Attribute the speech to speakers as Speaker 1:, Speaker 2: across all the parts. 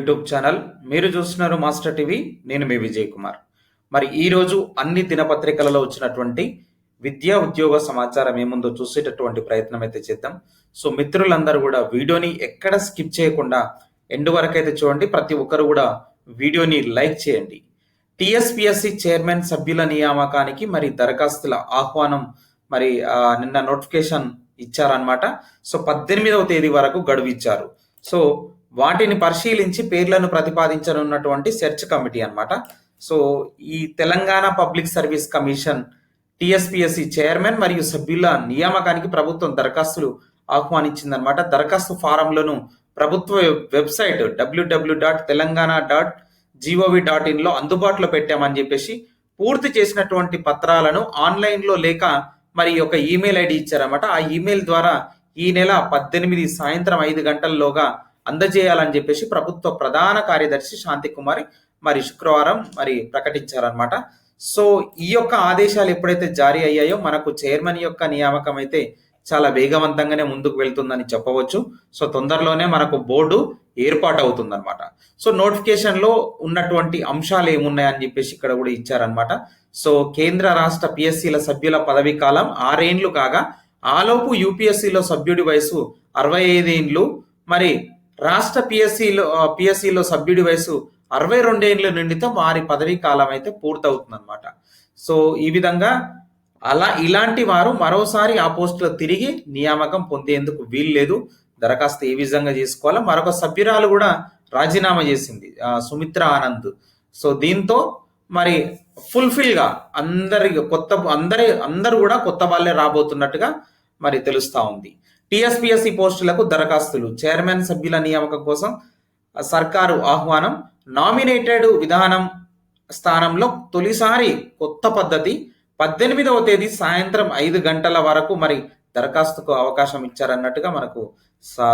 Speaker 1: YouTube channel. మీరు చూస్తున్నారు master TV. నేను మీ విజయ్ కుమార్. మరి ఈరోజు అన్ని దినపత్రికలలో వచ్చినటువంటి విద్యా ఉద్యోగ సమాచారం ఏముందో చూసేటటువంటి ప్రయత్నం అయితే చేద్దాం. సో మిత్రులందరూ కూడా వీడియోని ఎక్కడ స్కిప్ చేయకుండా ఎండ్ వరకు అయితే చూడండి. ప్రతి ఒక్కరు కూడా వీడియోని లైక్ చేయండి. టిఎస్పిఎస్సి చైర్మన్ సభ్యుల నియామకానికి మరి దరఖాస్తుల ఆహ్వానం మరి నిన్న నోటిఫికేషన్ ఇచ్చారనమాట సో పద్దెనిమిదవ తేదీ వరకు గడువు ఇచ్చారు. సో వాటిని పరిశీలించి పేర్లను ప్రతిపాదించనున్నటువంటి సెర్చ్ కమిటీ అనమాట సో ఈ Telangana public service commission TSPSC chairman మరియు సభ్యుల నియామకానికి ప్రభుత్వం దరఖాస్తులు ఆహ్వానించిందనమాట దరఖాస్తు ఫారంలను ప్రభుత్వ website WWW dot Telangana dot GOV dot ఇన్లో అందుబాటులో పెట్టామని చెప్పేసి పూర్తి చేసినటువంటి పత్రాలను ఆన్లైన్లో లేక మరి ఒక ఈమెయిల్ ఐడి ఇచ్చారన్నమాట. ఆ ఈమెయిల్ ద్వారా ఈ నెల పద్దెనిమిది సాయంత్రం ఐదు గంటల్లోగా అందజేయాలని చెప్పేసి ప్రభుత్వ ప్రధాన కార్యదర్శి శాంతి కుమారి మరి శుక్రవారం మరి ప్రకటించారనమాట సో ఈ యొక్క ఆదేశాలు ఎప్పుడైతే జారీ అయ్యాయో మనకు చైర్మన్ యొక్క నియామకం అయితే చాలా వేగవంతంగానే ముందుకు వెళ్తుందని చెప్పవచ్చు. సో తొందరలోనే మనకు బోర్డు ఏర్పాటు అవుతుందన్నమాట సో నోటిఫికేషన్లో ఉన్నటువంటి అంశాలు ఏమున్నాయని చెప్పేసి ఇక్కడ కూడా ఇచ్చారనమాట సో కేంద్ర రాష్ట్ర పిఎస్సీల సభ్యుల పదవీ కాలం ఆరేండ్లు కాగా ఆలోపు యూపీఎస్సీలో సభ్యుడి వయసు అరవై ఐదేండ్లు మరి రాష్ట్ర పిఎస్సిలో పిఎస్సిలో సభ్యుడి వయసు అరవై రెండేండ్ల నిండితో వారి పదవీ కాలం అయితే పూర్తవుతుందనమాట సో ఈ విధంగా అలా ఇలాంటి వారు మరోసారి ఆ పోస్టులో తిరిగి నియామకం పొందేందుకు వీలు లేదు దరఖాస్తు ఏ విధంగా చేసుకోవాలో మరొక సభ్యురాలు కూడా రాజీనామా చేసింది సుమిత్ర ఆనంద్. సో దీంతో మరి ఫుల్ఫిల్గా అందరి కొత్త అందరి అందరూ కూడా కొత్త వాళ్ళే రాబోతున్నట్టుగా మరి తెలుస్తూ ఉంది. టిఎస్పిఎస్సి పోస్టులకు దరఖాస్తులు. చైర్మన్ సభ్యుల నియామకం కోసం సర్కారు ఆహ్వానం. నామినేటెడ్ విధానం స్థానంలో తొలిసారి కొత్త పద్ధతి. పద్దెనిమిదవ తేదీ సాయంత్రం ఐదు గంటల వరకు మరి దరఖాస్తుకు అవకాశం ఇచ్చారన్నట్టుగా మనకు సా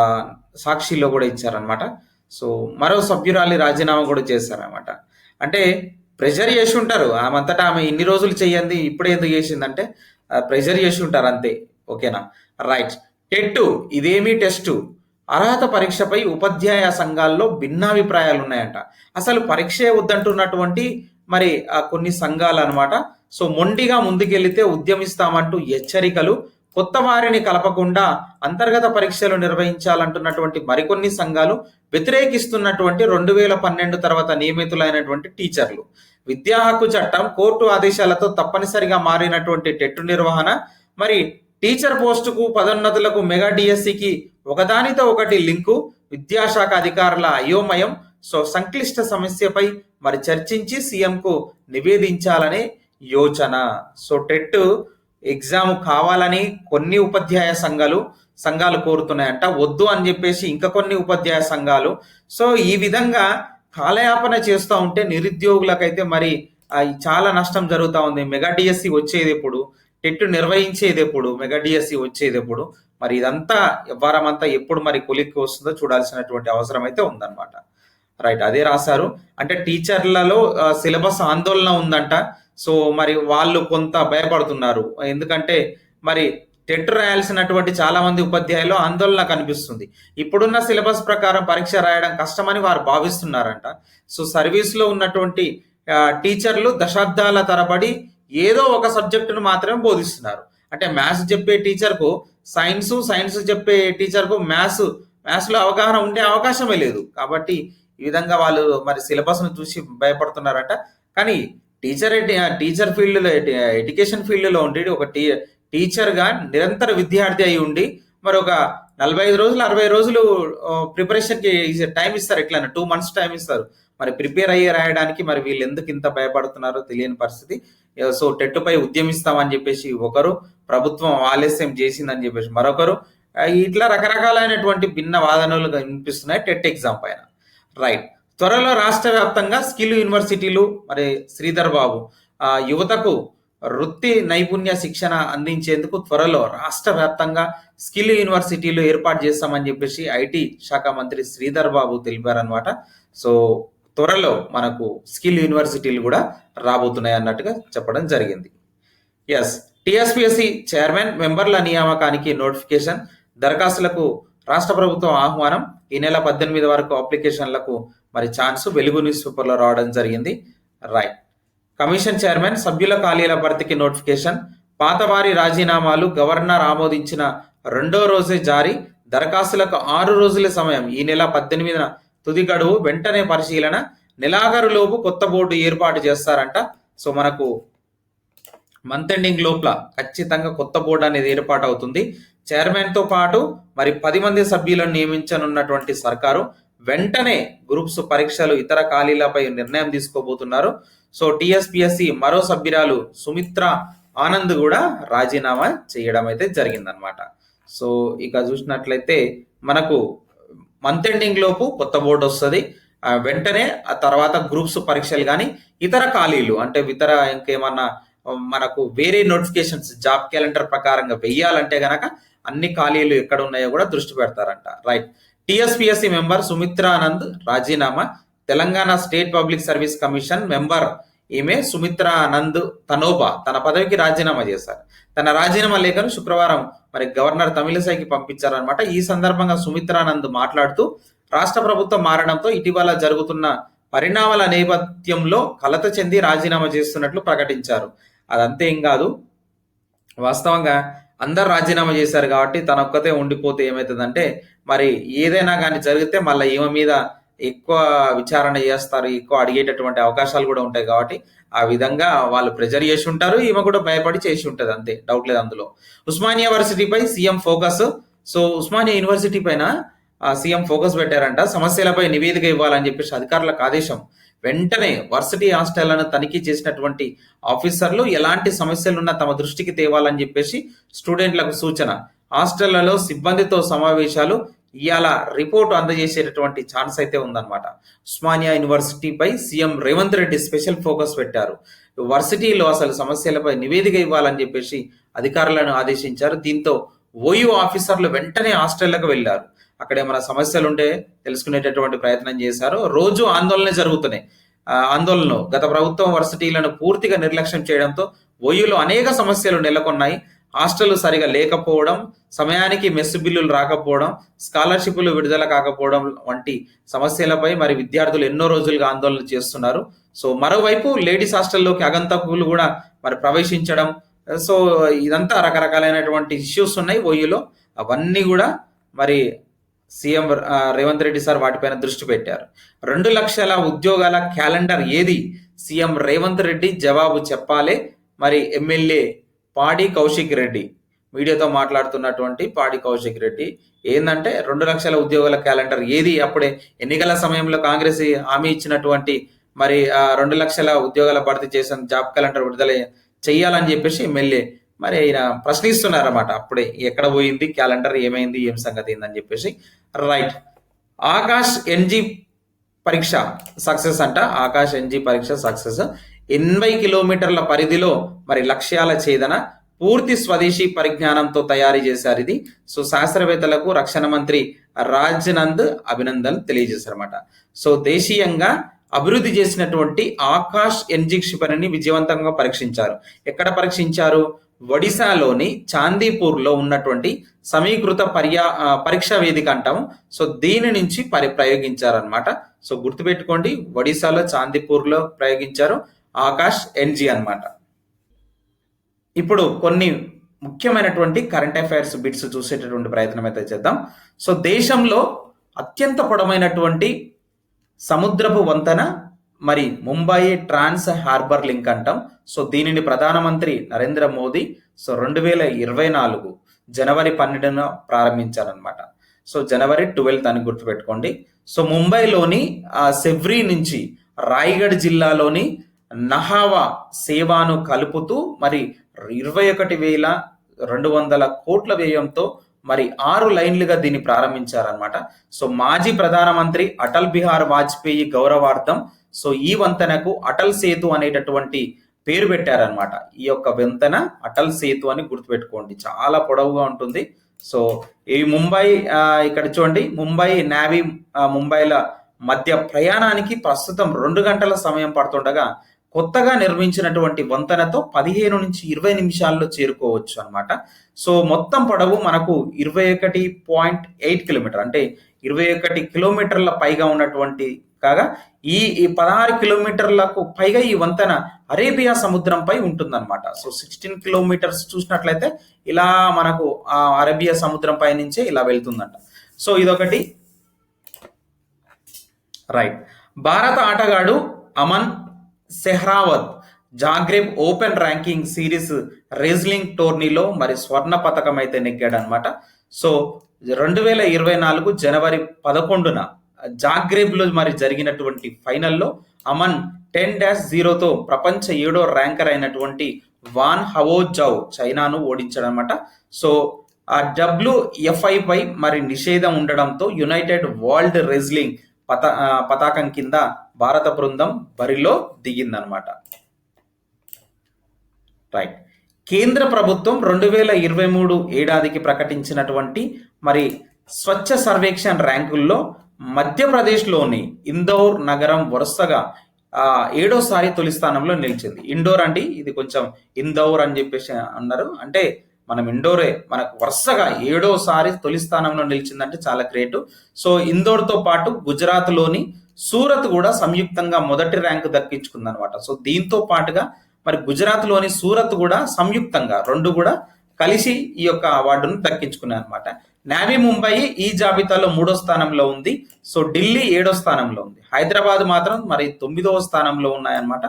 Speaker 1: సాక్షిలో కూడా ఇచ్చారనమాట సో మరో సభ్యురాలి రాజీనామా కూడా చేశారనమాట అంటే ప్రెషర్ చేసి ఉంటారు ఆమంతటా ఆమె ఇన్ని రోజులు చేయండి ఇప్పుడు ఎందుకు చేసిందంటే ప్రెషర్ చేసి ఉంటారు అంతే. ఓకేనా? రైట్. టెట్టు ఇదేమీ టెస్టు. అర్హత పరీక్షపై ఉపాధ్యాయ సంఘాల్లో భిన్నాభిప్రాయాలు ఉన్నాయంట అసలు పరీక్షే వద్దంటున్నటువంటి మరి కొన్ని సంఘాలు అనమాట సో మొండిగా ముందుకెళ్ళితే ఉద్యమిస్తామంటూ హెచ్చరికలు కొత్త వారిని కలపకుండా అంతర్గత పరీక్షలు నిర్వహించాలంటున్నటువంటి మరికొన్ని సంఘాలు వ్యతిరేకిస్తున్నటువంటి రెండు వేల పన్నెండు తర్వాత నియమితులైనటువంటి టీచర్లు. విద్యా హక్కు చట్టం కోర్టు ఆదేశాలతో తప్పనిసరిగా మారినటువంటి టెట్టు నిర్వహణ మరి టీచర్ పోస్టుకు పదోన్నతులకు మెగా డిఎస్సికి ఒకదానితో ఒకటి లింకు విద్యాశాఖ అధికారుల అయోమయం. సో సంక్లిష్ట సమస్యపై మరి చర్చించి సీఎంకు నివేదించాలనే యోచన. సో టెట్ ఎగ్జామ్ కావాలని కొన్ని ఉపాధ్యాయ సంఘాలు సంఘాలు కోరుతున్నాయంట. వద్దు అని చెప్పేసి ఇంకా కొన్ని ఉపాధ్యాయ సంఘాలు. సో ఈ విధంగా కాలయాపన చేస్తూ ఉంటే నిరుద్యోగులకైతే మరి చాలా నష్టం జరుగుతూ ఉంది. మెగా డిఎస్సి వచ్చేది ఇప్పుడు. టెట్ నిర్వహించేది ఎప్పుడు మెగా డిఎస్సి వచ్చేది ఎప్పుడు మరి ఇదంతా వ్యవహారం అంతా ఎప్పుడు మరి కొలిక్కి వస్తుందో చూడాల్సినటువంటి అవసరం అయితే ఉందన్నమాట. రైట్ అదే రాశారు. అంటే టీచర్లలో సిలబస్ ఆందోళన ఉందంట. సో మరి వాళ్ళు కొంత భయపడుతున్నారు. ఎందుకంటే మరి టెట్ రాయాల్సినటువంటి చాలా మంది ఉపాధ్యాయులు ఆందోళన కనిపిస్తుంది. ఇప్పుడున్న సిలబస్ ప్రకారం పరీక్ష రాయడం కష్టమని వారు భావిస్తున్నారంట. సో సర్వీస్లో ఉన్నటువంటి టీచర్లు దశాబ్దాల తరబడి ఏదో ఒక సబ్జెక్టును మాత్రమే బోధిస్తున్నారు. అంటే మ్యాథ్స్ చెప్పే టీచర్కు సైన్స్ సైన్స్ చెప్పే టీచర్కు మ్యాథ్స్ మ్యాథ్స్లో అవగాహన ఉండే అవకాశమే లేదు. కాబట్టి ఈ విధంగా వాళ్ళు మరి సిలబస్ను చూసి భయపడుతున్నారట. కానీ టీచర్ టీచర్ ఫీల్డ్లో ఎడ్యుకేషన్ ఫీల్డ్లో ఉండి ఒక టీ టీచర్గా నిరంతర విద్యార్థి అయి ఉండి మరి ఒక నలభై ఐదు రోజులు అరవై రోజులు ప్రిపరేషన్కి టైం ఇస్తారు. ఎట్లా టూ మంత్స్ టైం ఇస్తారు. మరి ప్రిపేర్ అయ్యి రాయడానికి మరి వీళ్ళు ఎందుకు ఇంత భయపడుతున్నారో తెలియని పరిస్థితి. సో టెట్టుపై ఉద్యమిస్తామని చెప్పేసి ఒకరు ప్రభుత్వం ఆలస్యం చేసిందని చెప్పేసి మరొకరు. ఇట్లా రకరకాలైనటువంటి భిన్న వాదనలు వినిపిస్తున్నాయి టెట్ ఎగ్జామ్ పైన. రైట్. త్వరలో రాష్ట్ర వ్యాప్తంగా స్కిల్ యూనివర్సిటీలు మరి శ్రీధర్ బాబు ఆ, యువతకు వృత్తి నైపుణ్య శిక్షణ అందించేందుకు త్వరలో రాష్ట్ర వ్యాప్తంగా స్కిల్ యూనివర్సిటీలు ఏర్పాటు చేస్తామని చెప్పేసి ఐటీ శాఖ మంత్రి శ్రీధర్ బాబు తెలిపారనమాట సో త్వరలో మనకు స్కిల్ యూనివర్సిటీలు కూడా రాబోతున్నాయి అన్నట్టుగా చెప్పడం జరిగింది. ఎస్ టిఎస్పిఎస్సి చైర్మన్ మెంబర్ల నియామకానికి నోటిఫికేషన్ దరఖాస్తులకు రాష్ట్ర ప్రభుత్వం ఆహ్వానం. ఈ నెల పద్దెనిమిది వరకు అప్లికేషన్లకు మరి ఛాన్స్ వెలుగు న్యూస్ పేపర్లో రావడం జరిగింది. రైట్ కమిషన్ చైర్మన్ సభ్యుల ఖాళీల భర్తీకి నోటిఫికేషన్ పాతవారి రాజీనామాలు గవర్నర్ ఆమోదించిన రెండో రోజే జారీ. దరఖాస్తులకు ఆరు రోజుల సమయం. ఈ నెల పద్దెనిమిదిన తుది గడువు వెంటనే పరిశీలన. నెలాఖరులోపు కొత్త బోర్డు ఏర్పాటు చేస్తారంట. సో మనకు మంత్ ఎండింగ్ లోపల ఖచ్చితంగా కొత్త బోర్డు అనేది ఏర్పాటు అవుతుంది చైర్మన్తో పాటు మరి పది మంది సభ్యులను నియమించనున్నటువంటి సర్కారు వెంటనే గ్రూప్స్ పరీక్షలు ఇతర ఖాళీలపై నిర్ణయం తీసుకోబోతున్నారు. సో టిఎస్పిఎస్సి మరో సభ్యురాలు సుమిత్ర ఆనంద్ కూడా రాజీనామా చేయడం అయితే జరిగిందనమాట సో ఇక చూసినట్లయితే మనకు మంత్ ఎండింగ్ లోపు కొత్త బోర్డు వస్తుంది. వెంటనే ఆ తర్వాత గ్రూప్స్ పరీక్షలు కానీ ఇతర ఖాళీలు అంటే ఇతర ఇంకేమన్నా మనకు వేరే నోటిఫికేషన్స్ జాబ్ క్యాలెండర్ ప్రకారంగా వెయ్యాలంటే గనక అన్ని ఖాళీలు ఎక్కడ ఉన్నాయో కూడా దృష్టి పెడతారంట. రైట్ టిఎస్పిఎస్సి మెంబర్ సుమిత్రానంద్ రాజీనామా Telangana state public service commission member ఈమె సుమిత్రానంద్ తనోబా. తన పదవికి రాజీనామా చేశారు. తన రాజీనామా లేఖను శుక్రవారం మరి గవర్నర్ తమిళసైకి పంపించారనమాట ఈ సందర్భంగా సుమిత్రానంద్ మాట్లాడుతూ రాష్ట్ర ప్రభుత్వం మారడంతో ఇటీవల జరుగుతున్న పరిణామాల నేపథ్యంలో కలత చెంది రాజీనామా చేస్తున్నట్లు ప్రకటించారు. అదంతే ఏం కాదు. వాస్తవంగా అందరు రాజీనామా చేశారు కాబట్టి తన ఒక్కతే ఉండిపోతే ఏమవుతుందంటే మరి ఏదైనా కానీ జరిగితే మళ్ళీ ఈమె మీద ఎక్కువ విచారణ చేస్తారు ఎక్కువ అడిగేటటువంటి అవకాశాలు కూడా ఉంటాయి కాబట్టి ఆ విధంగా వాళ్ళు ప్రెజర్ చేసి ఉంటారు ఈమె కూడా భయపడి చేసి ఉంటుంది అంతే డౌట్ లేదు అందులో. Osmania యూనివర్సిటీపై CM focus so Osmania university పైన సీఎం ఫోకస్ పెట్టారంట సమస్యలపై నివేదిక ఇవ్వాలని చెప్పేసి అధికారులకు ఆదేశం. వెంటనే వర్సిటీ హాస్టళ్ళను తనిఖీ చేసినటువంటి ఆఫీసర్లు ఎలాంటి సమస్యలున్నా తమ దృష్టికి తేవాలని చెప్పేసి స్టూడెంట్లకు సూచన. హాస్టళ్ళలో సిబ్బందితో సమావేశాలు ఇవాళ రిపోర్ట్ అందజేసేటటువంటి ఛాన్స్ అయితే ఉందన్నమాట. Osmania యూనివర్సిటీపై CM Revanth Reddy special focus పెట్టారు. వర్సిటీలో అసలు సమస్యలపై నివేదిక ఇవ్వాలని చెప్పేసి అధికారులను ఆదేశించారు. దీంతో ఓయూ ఆఫీసర్లు వెంటనే హాస్టళ్ళకు వెళ్ళారు. అక్కడ ఏమైనా సమస్యలు ఉంటే తెలుసుకునేటటువంటి ప్రయత్నం చేశారు. రోజు ఆందోళన జరుగుతున్నాయి. ఆందోళనలు గత ప్రభుత్వం వర్సిటీలను పూర్తిగా నిర్లక్ష్యం చేయడంతో ఓయూలో అనేక సమస్యలు నెలకొన్నాయి. హాస్టళ్ళు సరిగా లేకపోవడం సమయానికి మెస్సు బిల్లులు రాకపోవడం స్కాలర్షిప్లు విడుదల కాకపోవడం వంటి సమస్యలపై మరి విద్యార్థులు ఎన్నో రోజులుగా ఆందోళన చేస్తున్నారు. సో మరోవైపు లేడీస్ హాస్టల్లోకి అగంతకులు కూడా మరి ప్రవేశించడం సో ఇదంతా రకరకాలైనటువంటి ఇష్యూస్ ఉన్నాయి ఓయూలో. అవన్నీ కూడా మరి సీఎం రేవంత్ రెడ్డి సార్ వాటిపైన దృష్టి పెట్టారు. రెండు లక్షల ఉద్యోగాల క్యాలెండర్ ఏది? సీఎం రేవంత్ రెడ్డి జవాబు చెప్పాలి. మరి ఎమ్మెల్యే పాడి కౌశిక్ రెడ్డి. మీడియాతో మాట్లాడుతున్నటువంటి పాడి కౌశిక్ రెడ్డి. ఏంటంటే రెండు లక్షల ఉద్యోగాల క్యాలెండర్. ఏది అప్పుడే? ఎన్నికల సమయంలో కాంగ్రెస్ హామీ ఇచ్చినటువంటి మరి ఆ రెండు లక్షల ఉద్యోగాల భర్తీ చేసిన జాబ్ క్యాలెండర్ విడుదల చెయ్యాలని చెప్పేసి ఎమ్మెల్యే మరి ఆయన ప్రశ్నిస్తున్నారన్నమాట. అప్పుడే ఎక్కడ పోయింది క్యాలెండర్ ఏమైంది ఏం సంగతి ఏందని చెప్పేసి. రైట్. ఆకాష్ ఎన్జీ పరీక్ష సక్సెస్ అంట. ఆకాష్ ఎన్జీ పరీక్ష సక్సెస్. ఎనభై కిలోమీటర్ల పరిధిలో మరి లక్ష్యాల ఛేదన పూర్తి స్వదేశీ పరిజ్ఞానంతో తయారు చేశారు ఇది. సో శాస్త్రవేత్తలకు రక్షణ మంత్రి రాజ్నంద్ అభినందనలు తెలియజేశారన్నమాట. సో దేశీయంగా అభివృద్ధి చేసినటువంటి ఆకాష్ ఎన్జీ క్షిపణిని విజయవంతంగా పరీక్షించారు. ఎక్కడ పరీక్షించారు? ఒడిశాలోని చాందీపూర్లో ఉన్నటువంటి సమీకృత పర్యా పరీక్ష పరీక్షా వేదిక అంటాము. సో దీని నుంచి పరి ప్రయోగించారనమాట సో గుర్తుపెట్టుకోండి ఒడిశాలో చాందీపూర్లో ప్రయోగించారు. ఆకాష్ ఎన్జీ అన్నమాట. ఇప్పుడు కొన్ని ముఖ్యమైనటువంటి కరెంట్ అఫైర్స్ బిట్స్ చూసేటటువంటి ప్రయత్నం అయితే చేద్దాం. సో దేశంలో అత్యంత పొడవైనటువంటి సముద్రపు వంతెన మరి ముంబై ట్రాన్స్ హార్బర్ లింక్ అంటాం. సో దీనిని ప్రధానమంత్రి నరేంద్ర మోదీ సో రెండు వేల ఇరవై నాలుగు జనవరి పన్నెండున ప్రారంభించారనమాట సో జనవరి ట్వెల్త్ అని గుర్తుపెట్టుకోండి. సో ముంబైలోని సెవ్రీ నుంచి రాయగఢ్ జిల్లాలోని నహావ సేవాను కలుపుతూ మరి ఇరవై ఒకటి వేల రెండు వందల కోట్ల వ్యయంతో మరి ఆరు లైన్లుగా దీన్ని ప్రారంభించారనమాట సో మాజీ ప్రధానమంత్రి అటల్ బిహార్ వాజ్పేయి గౌరవార్థం సో ఈ వంతెనకు అటల్ సేతు అనేటటువంటి పేరు పెట్టారనమాట ఈ యొక్క వంతెన అటల్ సేతు అని గుర్తుపెట్టుకోండి. చాలా పొడవుగా ఉంటుంది. సో ఈ ముంబై ఇక్కడ చూడండి. ముంబై నావీ ముంబైల మధ్య ప్రయాణానికి ప్రస్తుతం రెండు గంటల సమయం పడుతుండగా కొత్తగా నిర్మించినటువంటి వంతెనతో పదిహేను నుంచి ఇరవై నిమిషాల్లో చేరుకోవచ్చు అనమాట సో మొత్తం పొడవు మనకు ఇరవై ఒకటి పాయింట్ ఎయిట్ కిలోమీటర్ అంటే ఇరవై ఒకటి కిలోమీటర్ల పైగా ఉన్నటువంటి కాగా ఈ ఈ పదహారు కిలోమీటర్లకు పైగా ఈ వంతెన అరేబియా సముద్రంపై ఉంటుందన్నమాట. సో సిక్స్టీన్ కిలోమీటర్స్ చూసినట్లయితే ఇలా మనకు ఆ అరేబియా సముద్రం పై నుంచే ఇలా వెళ్తుందంట. సో ఇదొకటి. రైట్. భారత ఆటగాడు Aman Sehrawat Zagreb open ranking series wrestling టోర్నీలో మరి స్వర్ణ పథకం అయితే నెగ్గాడనమాట సో రెండు వేల ఇరవై నాలుగు జనవరి పదకొండున జాగ్రేబ్లో మరి జరిగినటువంటి ఫైనల్లో అమన్ టెన్ డాష్ జీరోతో ప్రపంచ ఏడో ర్యాంకర్ అయినటువంటి వాన్ హవోజౌ చైనాను ఓడించాడనమాట సో ఆ డబ్ల్యూఎఫ్ఐ పై మరి నిషేధం ఉండడంతో యునైటెడ్ వరల్డ్ రెజ్లింగ్ పత పతాకం కింద భారత బృందం బరిలో దిగిందనమాట రైట్ కేంద్ర ప్రభుత్వం రెండు వేల ఇరవై మూడు ఏడాదికి ప్రకటించినటువంటి మరి స్వచ్ఛ సర్వేక్షణ్ ర్యాంకుల్లో మధ్యప్రదేశ్లోని ఇందోర్ నగరం వరుసగా ఏడోసారి తొలి స్థానంలో నిలిచింది. ఇండోర్ అండి ఇది కొంచెం ఇందోర్ అని చెప్పేసి అన్నారు. అంటే మనం ఇండోరే మనకు వరుసగా ఏడోసారి తొలి స్థానంలో నిలిచిందంటే చాలా గ్రేట్. సో ఇందోర్తో పాటు గుజరాత్లోని సూరత్ కూడా సంయుక్తంగా మొదటి ర్యాంకు దక్కించుకుందనమాట సో దీంతో పాటుగా మరి గుజరాత్లోని సూరత్ కూడా సంయుక్తంగా రెండు కూడా కలిసి ఈ యొక్క అవార్డును దక్కించుకున్నాయి అనమాట నావీ ముంబై ఈ జాబితాలో మూడో స్థానంలో ఉంది. సో ఢిల్లీ ఏడో స్థానంలో ఉంది. హైదరాబాద్ మాత్రం మరి తొమ్మిదవ స్థానంలో ఉన్నాయన్నమాట.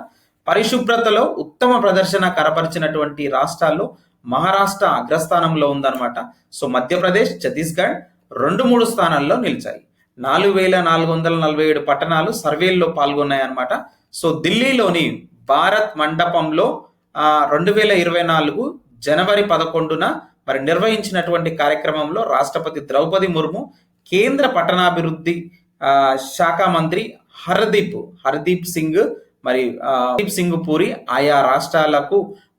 Speaker 1: పరిశుభ్రతలో ఉత్తమ ప్రదర్శన కనపరిచినటువంటి రాష్ట్రాల్లో మహారాష్ట్ర అగ్రస్థానంలో ఉందన్నమాట. సో మధ్యప్రదేశ్ ఛత్తీస్గఢ్ రెండు మూడు స్థానాల్లో నిలిచాయి. నాలుగు వేల నాలుగు వందల నలభై ఏడు పట్టణాలు సర్వేల్లో పాల్గొన్నాయన్నమాట. సో ఢిల్లీలోని భారత్ మండపంలో రెండు వేల ఇరవై నాలుగు జనవరి పదకొండున మరి నిర్వహించినటువంటి కార్యక్రమంలో రాష్ట్రపతి ద్రౌపది ముర్ము కేంద్ర పట్టణాభివృద్ధి శాఖ మంత్రి హర్దీప్ హర్దీప్ సింగ్ మరి హర్దీప్ సింగ్ పూరి ఆయా రాష్ట్రాలకు